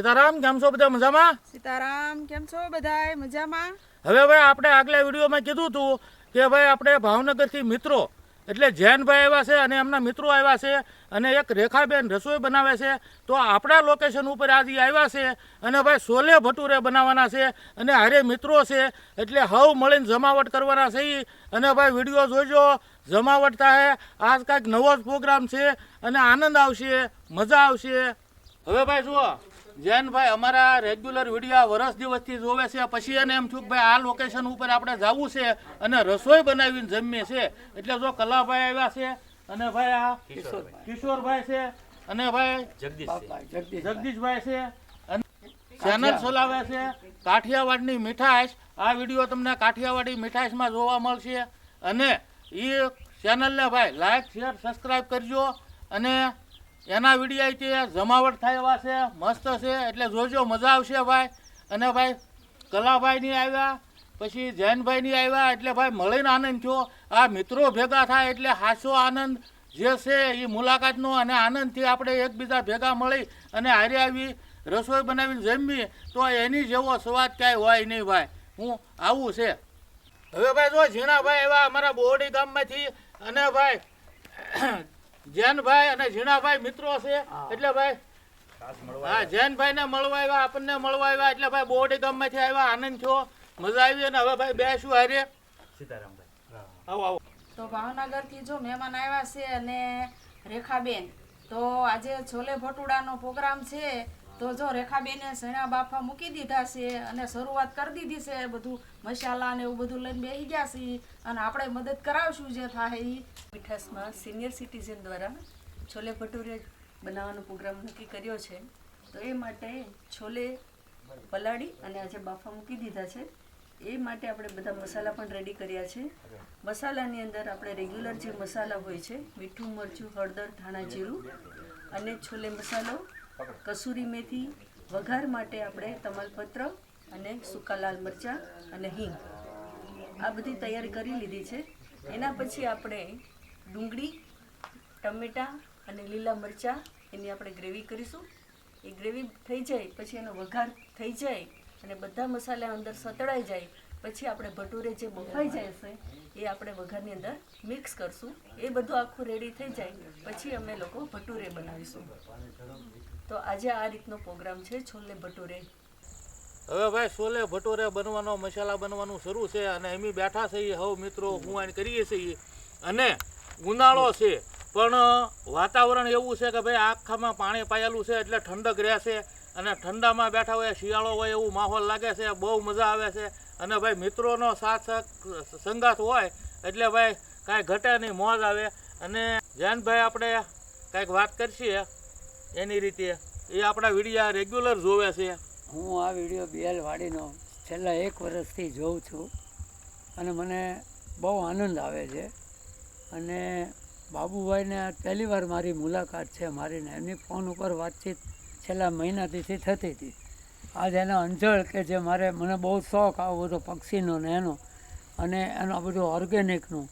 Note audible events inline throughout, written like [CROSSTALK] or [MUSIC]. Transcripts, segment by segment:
સીતારામ કેમ છો બધા? મજામાં? સીતારામ કેમ છો બધા મજામાં? હવે ભાઈ આપણે આગલા વિડીયોમાં કીધું હતું કે ભાઈ આપણે ભાવનગરથી મિત્રો એટલે જૈનભાઈ આવ્યા છે અને એમના મિત્રો આવ્યા છે અને એક રેખાબેન રસોઈ બનાવે છે. તો આપણા લોકેશન ઉપર આજે આવ્યા છે અને ભાઈ સોલે ભટુરે બનાવવાના છે અને હારે મિત્રો છે. એટલે હવ મળીને જમાવટ કરવાના છે અને ભાઈ વીડિયો જોજો. જમાવટ થાય. આજ કાંઈક નવો જ પ્રોગ્રામ છે અને આનંદ આવશે. મજા આવશે. હવે ભાઈ જુઓ. જૈનભાઈ અમારા રેગ્યુલર વીડિયો વરસ દિવસથી જોવે છે. પછી એને એમ થયું કે ભાઈ આ લોકેશન ઉપર આપણે જવું છે અને રસોઈ બનાવીને જમીએ છે. એટલે જો કલાભાઈ આવ્યા છે અને ભાઈ આ કિશોરભાઈ. છે અને ભાઈ જગદીશભાઈ. છે અને ચેનલ ચલાવે છે. કાઠિયાવાડની મીઠાશ. આ વીડિયો તમને કાઠિયાવાડી મીઠાશમાં જોવા મળશે. અને એ ચેનલને ભાઈ લાઈક શેર સબસ્ક્રાઈબ કરજો. અને એના વીડિયો જમાવટ થાય એવા છે, મસ્ત છે, એટલે જોજો, મજા આવશે ભાઈ. અને ભાઈ, કલાભાઈની આવ્યા, પછી જૈનભાઈની આવ્યા, એટલે ભાઈ મળીને આનંદ થયો. આ મિત્રો ભેગા થાય એટલે હાસો આનંદ જે છે એ મુલાકાતનો અને આનંદથી આપણે એકબીજા ભેગા મળી અને હારે આવી, રસોઈ બનાવીને જમવી તો એની જેવો સ્વાદ ક્યાંય હોય નહીં ભાઈ. હું આવું છે. હવે ભાઈ જો ઝીણાભાઈ એવા અમારા બોરડી ગામમાંથી, અને ભાઈ જૈનભાઈ અને ઝીણાભાઈ મિત્રો છે. એટલે ભાઈ હા જૈનભાઈ ને મળવા આવ્યા આપણને મળવા આવ્યા એટલે ભાઈ બોડી ગામમાંથી આવ્યા આનંદ થયો મજા આવી અને હવે ભાઈ બેસું હારે. આવો આવો. તો ભાવનગરથી જો મહેમાન આવ્યા છે અને રેખાબેન તો આજે છોલે ભટુડાનો પ્રોગ્રામ છે. તો જો રેખાબેને સણા બાફા મૂકી દીધા છે અને શરૂઆત કરી દીધી છે બધું મસાલા ને એવું બધું લઈને બેસી ગયા છે અને આપણે મદદ કરાવશું જે થાય એ મીઠાસમાં સિનિયર સિટીઝન દ્વારા છોલે ભટુરે બનાવવાનો પ્રોગ્રામ નક્કી કર્યો છે. તો એ માટે છોલે પલાળી અને આજે બાફા મૂકી દીધા છે. એ માટે આપણે બધા મસાલા પણ રેડી કર્યા છે. મસાલાની અંદર આપણે રેગ્યુલર જે મસાલા હોય છે, મીઠું, મરચું, હળદર, ધાણા, જીરું અને છોલે મસાલો કસૂરી મેથી વઘાર માટે આપણે તમાલપત્ર અને સૂકા લાલ મરચાં અને હિંગ આ બધી તૈયારી કરી લીધી છે. એના પછી આપણે ડુંગળી, ટમેટાં અને લીલા મરચાં એની આપણે ગ્રેવી કરીશું. એ ગ્રેવી થઈ જાય, પછી એનો વઘાર થઈ જાય અને બધા મસાલા અંદર સતળાઈ જાય, પછી આપણે ભટુરે જે બફાઈ જાય છે એ આપણે વઘારની અંદર મિક્સ કરશું. એ બધું આખું રેડી થઈ જાય, પછી અમે લોકો ભટુરે બનાવીશું. તો આજે આ રીતનો પ્રોગ્રામ છે, છોલે ભટુરે. હવે ભાઈ, છોલે ભટુરે બનવાનો, મસાલા બનવાનું શરૂ છે અને એમ બેઠા છે હવે મિત્રો, હું કરીએ છીએ. અને ઉનાળો છે, પણ વાતાવરણ એવું છે કે ભાઈ, આખામાં પાણી પાયેલું છે, એટલે ઠંડક રહેશે અને ઠંડામાં બેઠા હોય, શિયાળો હોય એવું માહોલ લાગે છે, બહુ મજા આવે છે. અને ભાઈ, મિત્રોનો સાથ સંગાથ હોય, એટલે ભાઈ, કાંઈ ઘટે નહીં, મોજ આવે. અને જયંતભાઈ આપણે કાંઈક વાત કરશીએ એની રીતે. એ આપણા વિડીયા રેગ્યુલર જોવે છે. હું આ વીડિયો બેલવાડીનો છેલ્લા એક વર્ષથી જોઉં છું અને મને બહુ આનંદ આવે છે. અને બાબુભાઈને આ પહેલી વાર મારી મુલાકાત છે મારીને. એમની ફોન ઉપર વાતચીત છેલ્લા મહિનાથી થતી હતી. આજ એના અંજળ કે જે મારે મને બહુ શોખ આવો બધો પક્ષીનો ને એનો અને એનો બધું ઓર્ગેનિકનું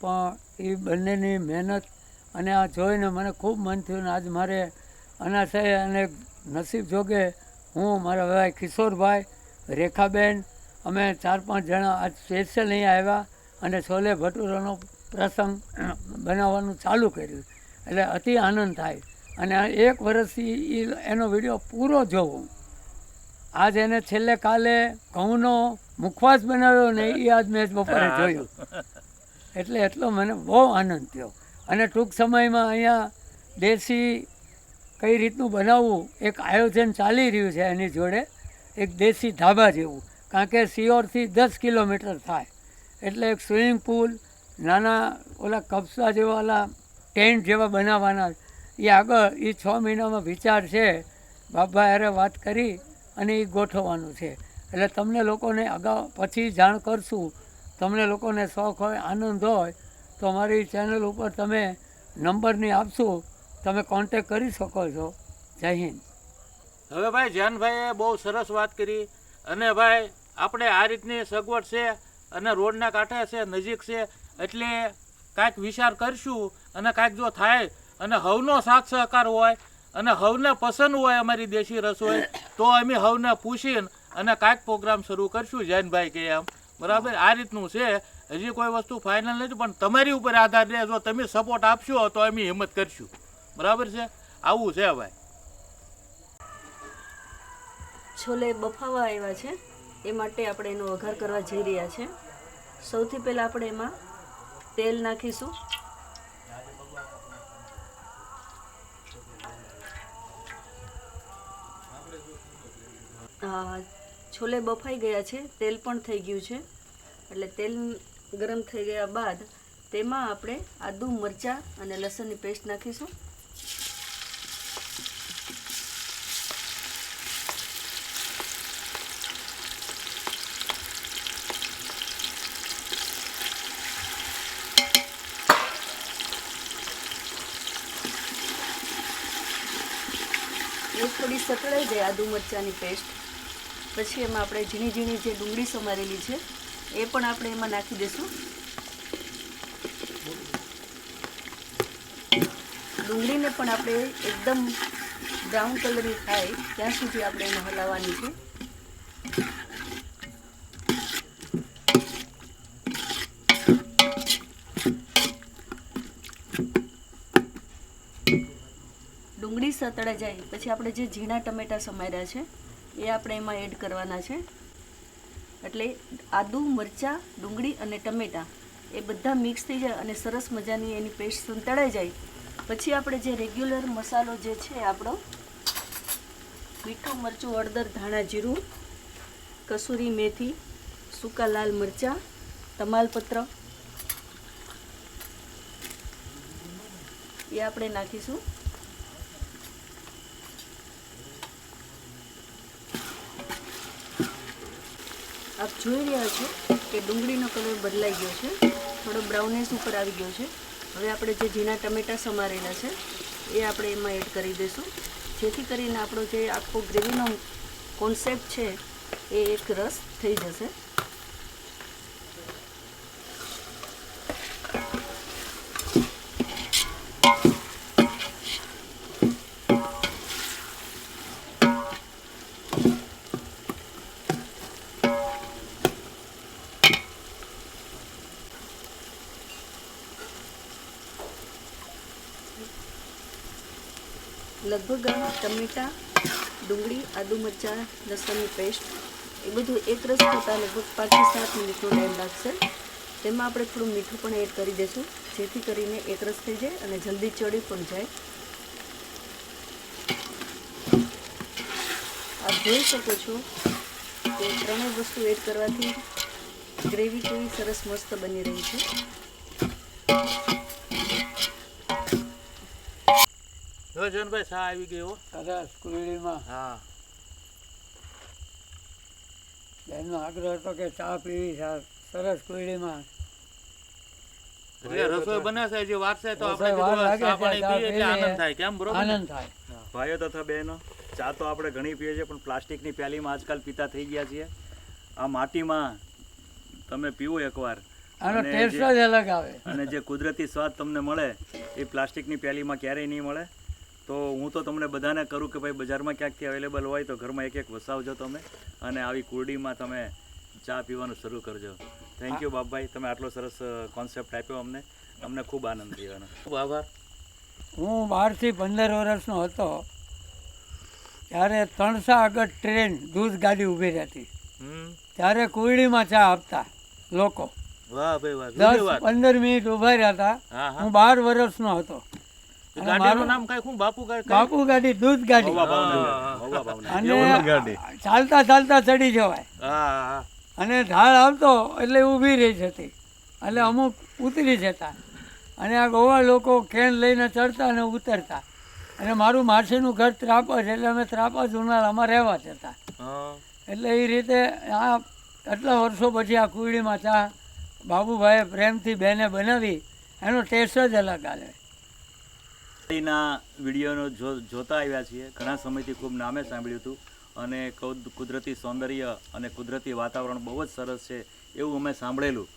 પણ એ બંનેની મહેનત અને આ જોઈને મને ખૂબ મન થયું ને આજ મારે અનાશય અને નસીબ જોગે હું મારા ભાઈ કિશોરભાઈ રેખાબેન અમે ચાર પાંચ જણા આજ સ્પેશિયલ અહીંયા આવ્યા અને છોલે ભટુરાનો પ્રસંગ બનાવવાનું ચાલુ કર્યું. એટલે અતિ આનંદ થાય. અને એક વર્ષથી એ એનો વીડિયો પૂરો જોવો આજ એને છેલ્લે કાલે ઘઉંનો મુખવાસ બનાવ્યો ને એ આજ મેં બપોરે જોયું. એટલે એટલો મને બહુ આનંદ થયો. અને ટૂંક સમયમાં અહીંયા દેશી કઈ રીતનું બનાવવું, એક આયોજન ચાલી રહ્યું છે એની જોડે, એક દેશી ધાબા જેવું. કારણ કે સિયોરથી દસ કિલોમીટર થાય. એટલે એક સ્વિમિંગ પુલ, નાના ઓલા કપસા જેવા ઓલા ટેન્ટ જેવા બનાવવાના. એ આગળ એ છ મહિનામાં વિચાર છે, બાબા યારે વાત કરી, અને એ ગોઠવવાનું છે. એટલે તમને લોકોને અગાઉ પછી જાણ કરશું. તમને લોકોને શોખ હોય, આનંદ હોય, તો અમારી ચેનલ ઉપર તમે નંબરની આપશું. તમે કોન્ટેક કરી શકો છો. જય હિન્દ. હવે ભાઈ જાનભાઈએ બહુ સરસ વાત કરી અને ભાઈ આપણે આ રીતની સગવડ છે અને રોડના કાંઠે છે, નજીક છે, એટલે કાંઈક વિચાર કરશું અને કાંઈક જો થાય અને હવનો સાથ સહકાર હોય અને હવને પસંદ હોય અમારી દેશી રસોઈ, તો અમે હવને પૂછીને અને કાંઈક પ્રોગ્રામ શરૂ કરશું જૈનભાઈ કે એમ. બરાબર? આ રીતનું છે. હજી કોઈ વસ્તુ ફાઇનલ નથી, પણ તમારી ઉપર આધાર રહે, જો તમે સપોર્ટ આપશો તો અમે હિંમત કરશું. બરાબર છે? આવું છે ભાઈ છોલે બફાવા આવ્યા છે. એ માટે આપણે એનો વઘાર કરવા જઈ રહ્યા છે. સૌથી પહેલાં આપણે એમાં તેલ નાખીશું. છોલે બફાઈ ગયા છે. તેલ પણ થઈ ગયું છે. એટલે તેલ ગરમ થઈ ગયા બાદ તેમાં આપણે આદુ મરચાં અને લસણની પેસ્ટ નાખીશું એ સતળાઈ આદુ મરચાંની પેસ્ટ પછી એમાં આપણે ઝીણી ઝીણી જે ડુંગળી સમારેલી છે, એ પણ આપણે એમાં નાખી દઈશું. ડુંગળીને પણ આપણે એકદમ બ્રાઉન કલરની થાય, ત્યાં સુધી આપણે એને હલાવવાની છે. ડુંગળી સતળાઈ જાય. પછી આપણે જે ઝીણા ટમેટાં સમાર્યા છે, એ આપણે એમાં એડ કરવાના છે. એટલે આદુ, મરચાં, ડુંગળી અને ટમેટાં એ બધા મિક્સ થઈ જાય અને સરસ મજાની એની પેસ્ટ સંતળાઈ જાય. પછી આપણે જે રેગ્યુલર મસાલો જે છે આપણો, મીઠું મરચું, હળદર, ધાણા, જીરું, કસૂરી મેથી, સૂકા લાલ મરચાં, તમાલપત્ર, એ આપણે નાખીશું. જોઈ રહ્યા છો કે ડુંગળીનો કલર બદલાઈ ગયો છે. થોડો બ્રાઉનેસ ઉપર આવી ગયો છે. હવે આપણે જે ઝીણા ટમેટાં સમારેલા છે, એ આપણે એમાં એડ કરી દઈશું. જેથી કરીને આપણો જે આખો ગ્રેવીનો કોન્સેપ્ટ છે, એ એક રસ થઈ જશે. લગભગ ટમેટાં, ડુંગળી, આદુ મરચાં, લસણની પેસ્ટ, એ બધું એક રસ થતાં લગભગ પાંચથી સાત મિનિટનો ટાઈમ લાગશે. તેમાં આપણે થોડું મીઠું પણ એડ કરી દઈશું જેથી કરીને એક રસ થઈ જાય અને જલ્દી ચડી પણ જાય. આપ જોઈ શકો છો કે ત્રણેય વસ્તુ એડ કરવાથી ગ્રેવી કેવી સરસ મસ્ત બની રહી છે. જો જનભાઈ શા આવી ગયો હો. સરસ કુરડીમાં હા. બેનનો આગ્રહ હતો કે ચા પીવી છે. સરસ કુરડીમાં એટલે રસોઈ બને છે જે વાર છે તો આપણે ચા પાણી પીએ એટલે આનંદ થાય કેમ? બરોબર આનંદ થાય. ભાઈઓ તથા બહેનો ચા તો આપણે ઘણી પીએ છીએ પણ પ્લાસ્ટિકની પ્યાલીમાં આજકાલ પીતા થઈ ગયા છીએ. આ માટીમાં તમે પીવો એકવાર. આનો અને ટેસ્ટ જે- જ અલગ આવે. અને જે કુદરતી સ્વાદ તમને મળે એ પ્લાસ્ટિકની પ્યાલીમાં ક્યારેય નહીં મળે. તો હું તો તમને બધાને કરું કે ભાઈ બજારમાં ક્યાંકથી અવેલેબલ હોય તો ઘરમાં એક એક વસાવજો તમે અને આવી કુરડીમાં તમે ચા પીવાનું શરૂ કરજો. થેન્ક યુ બાપભાઈ. તમે આટલો સરસ કોન્સેપ્ટ આપ્યો અમને. અમને ખૂબ આનંદ થયો ખૂબ આભાર. હું બારથી પંદર વર્ષનો હતો ત્યારે ત્રણસો આગળ ટ્રેન દૂધ ગાડી ઊભી રહેતી. ત્યારે કુરડીમાં ચા આપતા લોકો. વાહ ભાઈ વાહ દસ પંદર મિનિટ ઊભા રહ્યા હતા હા બાર વર્ષનો હતો. ગાડીનું નામ કઈ શું? બાપુ ગાડી દૂધ ગાડી. અને ચાલતા ચાલતા ચડી જવાય. અને ઢાળ આવતો એટલે ઊભી રહી જતી. એટલે અમુક ઉતરી જતા. અને આ ગોવા લોકો કેન લઈને ચડતા અને ઉતરતા. અને મારું માસીનું ઘર ત્રાપજ એટલે અમે ત્રાપજ ઉનાળામાં રહેવા જતા. એટલે એ રીતે આ આટલા વર્ષો પછી આ કુરડીમાં ચા બાબુભાઈએ પ્રેમથી બેને બનાવી. એનો ટેસ્ટ જ અલગ આવે. ના વિડીયોનો જોતા આવ્યા છીએ. ઘણા સમયથી ખૂબ નામે સાંભળ્યું હતું અને કુદ- કુદરતી સૌંદર્ય અને કુદરતી વાતાવરણ બહુ જ સરસ છે એવું અમે સાંભળેલું.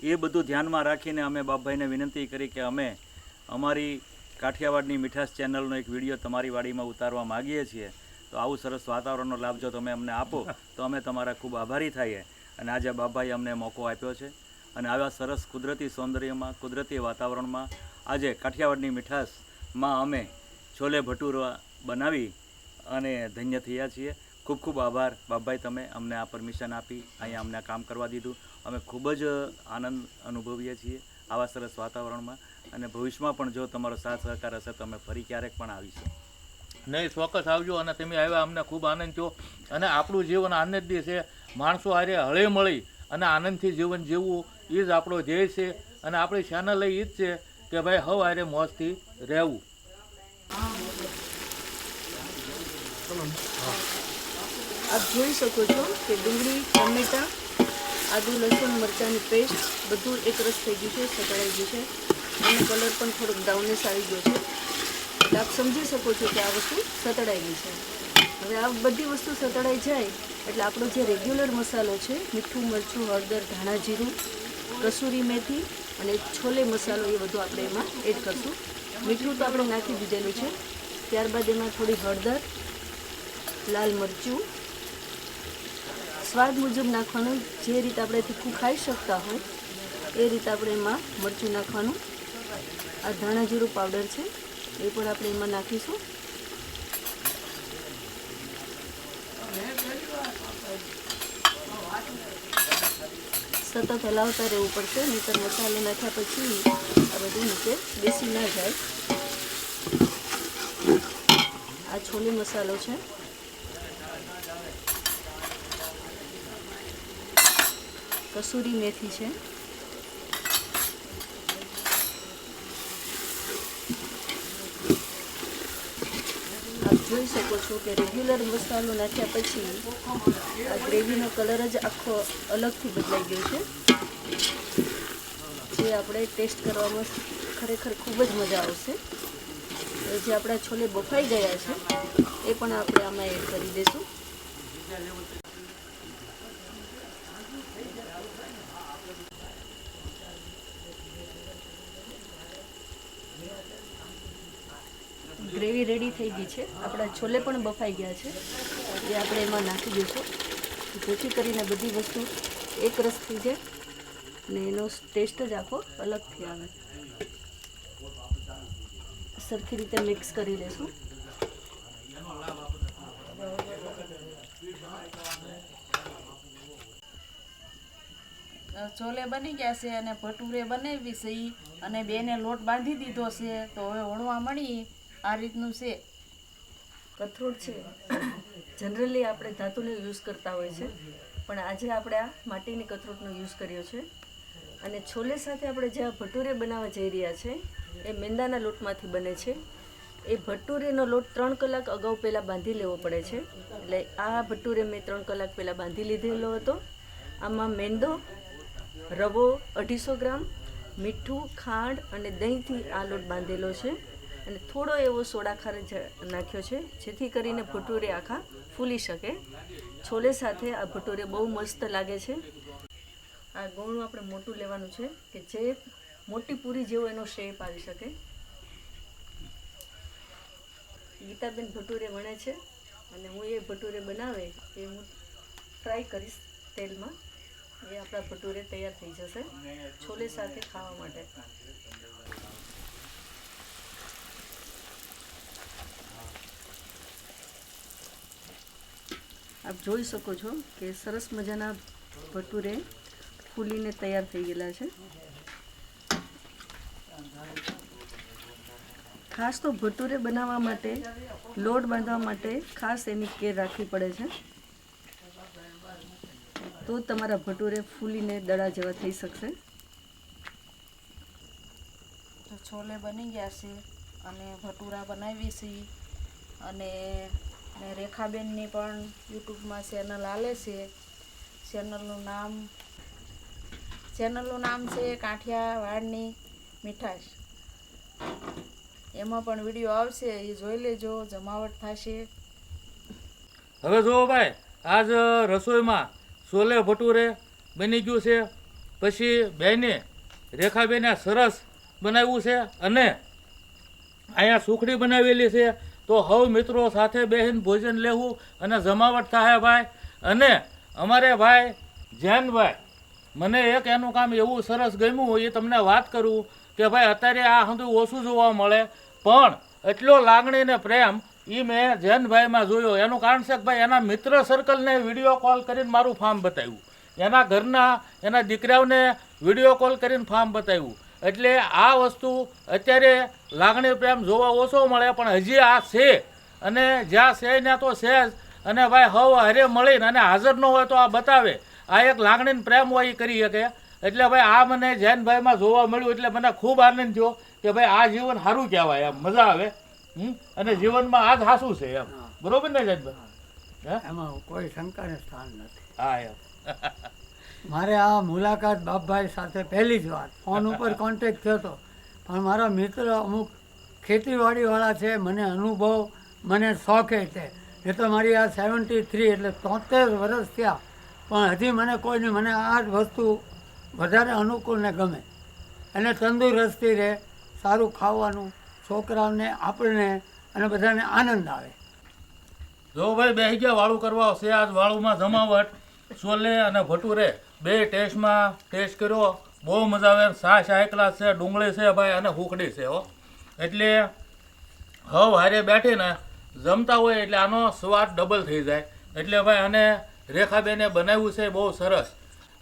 એ બધું ધ્યાનમાં રાખીને અમે બાપભાઈને વિનંતી કરી કે અમે અમારી કાઠિયાવાડની મીઠાશ ચેનલનો એક વીડિયો તમારી વાડીમાં ઉતારવા માગીએ છીએ. તો આવું સરસ વાતાવરણનો લાભ જો તમે અમને આપો, તો અમે તમારા ખૂબ આભારી થઈએ. અને આજે બાપભાઈ અમને મોકો આપ્યો છે. અને આવા સરસ કુદરતી સૌંદર્યમાં, કુદરતી વાતાવરણમાં આજે કાઠિયાવાડની મીઠાશમાં અમે છોલે ભટુરા બનાવી અને ધન્ય થયા છીએ. ખૂબ ખૂબ આભાર. બાપભાઈ, તમે અમને આ પરમિશન આપી અહીંયા અમને કામ કરવા દીધું. અમે ખૂબ જ આનંદ અનુભવીએ છીએ આવા સરસ વાતાવરણમાં. અને ભવિષ્યમાં પણ જો તમારો સાથ સહકાર હશે તો અમે ફરી ક્યારેક પણ આવીશું. નહીં, ચોક્કસ આવજો અને તમે આવ્યા અમને ખૂબ આનંદ થયો. અને આપણું જીવન આનંદી છે. માણસો હારે હળે મળી અને આનંદથી જીવન જીવવું એ જ આપણો ધ્યેય છે. અને આપણી ચેનલ એ જ છે કે ભાઈ હવ હારે મોજથી રહેવું. આપ જોઈ શકો છો કે ડુંગળી, ટમેટાં, આદુ, લસણ, મરચાંની પેસ્ટ બધું એક રસ થઈ ગયું છે સતળાઈ ગયું છે. અને કલર પણ થોડોક બ્રાઉનિશ આવી ગયો છે. એટલે આપ સમજી શકો છો કે આ વસ્તુ સતળાઈ ગઈ છે. હવે આ બધી વસ્તુ સતળાઈ જાય એટલે આપણો જે રેગ્યુલર મસાલો છે, મીઠું, મરચું, હળદર, ધાણા જીરું, કસૂરી મેથી અને છોલે મસાલો એ બધું આપણે એમાં એડ કરશું. મીઠું તો આપણે નાખી દીધેલું છે. ત્યારબાદ એમાં થોડી હળદર, લાલ મરચું. સ્વાદ મુજબ નાખવાનું, જે રીતે આપણે તીખું ખાઈ શકતા હોય, એ રીતે આપણે એમાં મરચું નાખવાનું. આ ધાણા જીરું પાવડર છે, એ પણ આપણે એમાં નાખીશું. સતત હલાવતા રહેવું પડશે, નહીતર મસાલો નાખ્યા પછી આ બધું નીચે બેસી ના જાય. આ છોલે મસાલો છે. કસૂરી મેથી છે. આપ જોઈ શકો છો કે રેગ્યુલર મસાલો નાખ્યા પછી આ ગ્રેવીનો કલર જ આખો અલગથી બદલાઈ ગયો છે. જે આપણે ટેસ્ટ કરવામાં ખરેખર ખૂબ જ મજા આવશે. જે આપણા છોલે બફાઈ ગયા છે, એ પણ આપણે આમાં એડ કરી દઈશું. ગ્રેવી રેડી થઈ ગઈ છે. આપણા છોલે પણ બફાઈ ગયા છે. એ આપણે એમાં નાખી દઈશું. જેથી કરીને બધી વસ્તુ એક રસ થઈ જાય અને એનો ટેસ્ટ જ આખો અલગથી આવે. સરખી રીતે મિક્સ કરી લેશું. છોલે બની ગયા છે અને ભટુરે બનાવી છે અને બેને લોટ બાંધી દીધો છે. તો હવે વણવા મળી. આ રીતનું છે. કથરોટ છે. જનરલી આપણે ધાતુનો યુઝ કરતા હોય છે. પણ આજે આપણે આ માટીની કથરોટનો યુઝ કર્યો છે. અને છોલે સાથે આપણે જે આ ભટુરે બનાવવા જઈ રહ્યા છે, એ મેંદાના લોટમાંથી બને છે. એ ભટુરેનો લોટ ત્રણ કલાક અગાઉ પહેલાં બાંધી લેવો પડે છે. એટલે આ ભટુરે મેં ત્રણ કલાક પહેલાં બાંધી લીધેલો હતો. આમાં મેંદો, રવો અઢીસો ગ્રામ, મીઠું, ખાંડ અને દહીંથી આ લોટ બાંધેલો છે. અને થોડો એવો સોડા ખારેજ નાખ્યો છે, જેથી કરીને ભટુરે આખા ફૂલી શકે. છોલે સાથે આ ભટુરે બહુ મસ્ત લાગે છે. આ ગોળું આપણે મોટું લેવાનું છે કે જે મોટી પૂરી જેવો એનો શેપ આવી શકે. ગીતાબેન ભટુરે વણે છે અને હું એ ભટુરે બનાવે એ હું ટ્રાય કરીશ તેલમાં. એ આપણા ભટુરે તૈયાર થઈ જશે છોલે સાથે ખાવા માટે. આપ જોઈ શકો છો કે સરસ મજાના ભટુરે ફૂલીને તૈયાર થઈ ગયેલા છે. ખાસ તો ભટુરે બનાવવા માટે, લોટ બાંધવા માટે ખાસ એની કેર રાખવી પડે છે. તો તમારા ભટુરે ફૂલીને દડા જેવા થઈ શકશે. તો છોલે બની ગયા છે અને ભટુરા બનાવી છે અને ને રેખાબેનની પણ યુટ્યુબમાં ચેનલ આલે છે. ચેનલનું નામ ચેનલનું નામ છે કાઠિયાવાડની મીઠાશ. એમાં પણ વીડિયો આવશે, એ જોઈ લેજો, જમાવટ થશે. હવે જુઓ ભાઈ, આજ રસોઈમાં છોલે ભટુરે બની ગયું છે. પછી બેને રેખાબેને સરસ બનાવ્યું છે અને અહીંયા સુખડી બનાવેલી છે. તો હવ મિત્રો સાથે બેસીને ભોજન લેવું અને જમાવટ થાય ભાઈ. અને અમારે ભાઈ જૈનભાઈ મને એક એનું કામ એવું સરસ ગમ્યું એ તમને વાત કરું કે ભાઈ અત્યારે આ હંધું ઓછું જોવા મળે. પણ એટલો લાગણી ને પ્રેમ એ મેં જૈનભાઈમાં જોયો. એનું કારણ છે કે ભાઈ એના મિત્ર સર્કલને વીડિયો કોલ કરીને મારું ફાર્મ બતાવ્યું. એના ઘરના એના દીકરાઓને વીડિયો કોલ કરીને ફાર્મ બતાવ્યું. એટલે આ વસ્તુ અત્યારે લાગણી પ્રેમ જોવા ઓછો મળે પણ હજી આ છે. અને જ્યાં છે ત્યાં તો છે જ. અને ભાઈ હવ હરે મળીને અને હાજર ન હોય તો આ બતાવે. આ એક લાગણીને પ્રેમ હોય એ કરી શકે. એટલે ભાઈ આ મને જૈનભાઈમાં જોવા મળ્યું એટલે મને ખૂબ આનંદ થયો કે ભાઈ આ જીવન સારું કહેવાય એમ. મજા આવે? અને જીવનમાં આ જ હાસું છે એમ. બરોબર ને જૈનભાઈ? હે? એમાં કોઈ શંકાને સ્થાન નથી. હા એમ. [LAUGHS] મારે આ મુલાકાત બાપભાઈ સાથે પહેલી જ વાર ફોન ઉપર કોન્ટેક્ટ થયો હતો પણ મારા મિત્ર અમુક ખેતીવાડીવાળા છે, મને અનુભવ, મને શોખે છે. એ તો મારી આ સેવન્ટી થ્રી એટલે તોતેર વર્ષ થયા. પણ હજી મને કોઈ નહીં મને આ જ વસ્તુ વધારે અનુકૂળ ને ગમે. અને તંદુરસ્તી રહે, સારું ખાવાનું, છોકરાઓને આપણને અને બધાને આનંદ આવે. જો ભાઈ બે ગયા વાળું કરવા આવશે, આજ વાળુમાં જમાવટ. છોલે અને ભટુરે બે ટેસ્ટમાં ટેસ્ટ કર્યો. બહુ મજા આવે સા ક્લાસ છે, ડુંગળી છે ભાઈ અને હુકડી છે હો. એટલે હવ હારે બેઠીને જમતા હોય એટલે આનો સ્વાદ ડબલ થઈ જાય. એટલે ભાઈ અને રેખાબેને બનાવ્યું છે બહુ સરસ.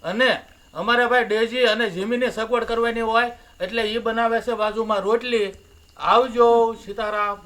અને અમારે ભાઈ ડેજી અને જીમીની સગવડ કરવાની હોય એટલે એ બનાવે છે બાજુમાં રોટલી. આવજો સીતારામ.